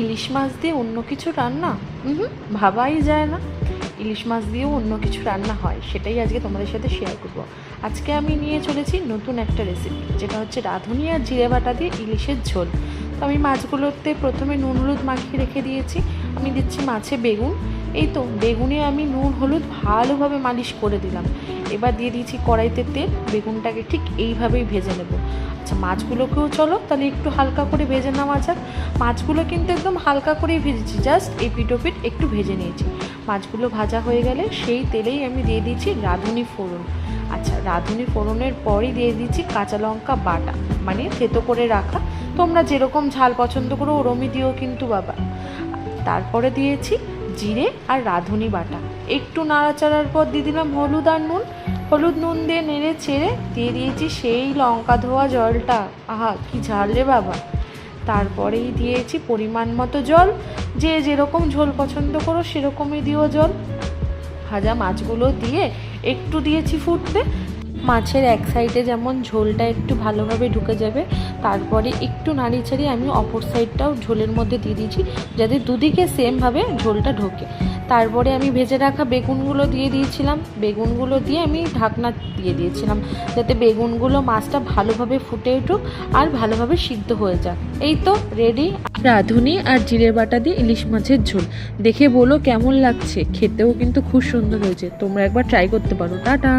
ইলিশ মাছ দিয়ে অন্য কিছু রান্না? হুম ভাবাই যায় না। ইলিশ মাছ দিয়েও অন্য কিছু রান্না হয় সেটাই আজকে তোমাদের সাথে শেয়ার করব। আজকে আমি নিয়ে চলেছি নতুন একটা রেসিপি যেটা হচ্ছে রাঁধুনি আর জিরে বাটা দিয়ে ইলিশের ঝোল। তো আমি মাছগুলোতে প্রথমে নুন হলুদ মাখিয়ে রেখে দিয়েছি। আমি দিচ্ছি মাছে বেগুন। এই তো বেগুনে আমি নুন হলুদ ভালোভাবে মালিশ করে দিলাম। এবার দিয়ে দিয়েছি কড়াইতে তেল, বেগুনটাকে ঠিক এইভাবেই ভেজে নেব। আচ্ছা মাছগুলোকেও চলো, তাহলে একটু হালকা করে ভেজে নেওয়া যাক। মাছগুলো কিন্তু একদম হালকা করেই ভেজেছি, জাস্ট এই পিটোপিট একটু ভেজে নিয়েছি। মাছগুলো ভাজা হয়ে গেলে সেই তেলেই আমি দিয়ে দিচ্ছি রাঁধুনি ফোড়ন। আচ্ছা রাঁধুনি ফোড়নের পরই দিয়ে দিচ্ছি কাঁচা লঙ্কা বাটা মানে থেতো করে রাখা। তোমরা যেরকম ঝাল পছন্দ করো ওরমই দিও কিন্তু বাবা। তারপরে দিয়েছি জিরে আর রাঁধুনি বাটা। একটু নাড়াচাড়ার পর দিয়ে দিলাম হলুদ আর নুন। হলুদ নুন দিয়ে নেড়ে ছেড়ে দিয়ে দিয়েছি সেই লঙ্কা ধোয়া জলটা। আহা, কি রে বাবা। তারপরেই দিয়েছি পরিমাণ মতো জল। যে যেরকম ঝোল পছন্দ করো সেরকমই দিও জল। ভাজা মাছগুলো দিয়ে একটু দিয়েছি ফুটতে। মাছের এক সাইডে যেমন ঝোলটা একটু ভালোভাবে ঢুকে যাবে, তারপরে একটু নাড়ি ছাড়িয়ে আমি অপর সাইডটাও ঝোলের মধ্যে দিয়ে দিয়েছি, যাতে দুদিকে সেমভাবে ঝোলটা ঢোকে। তারপরে আমি ভেজে রাখা বেগুনগুলো দিয়ে দিয়েছিলাম, বেগুনগুলো দিয়ে আমি ঢাকনা দিয়ে দিয়েছিলাম, যাতে বেগুনগুলো মাছটা ভালোভাবে ফুটে উঠুক আর ভালোভাবে সিদ্ধ হয়ে যাক। এই তো রেডি রাঁধুনি আর জিরে বাটা দিয়ে ইলিশ মাছের ঝোল। দেখে বলো কেমন লাগছে, খেতেও কিন্তু খুব সুন্দর হয়েছে। তোমরা একবার ট্রাই করতে পারো। টাটা।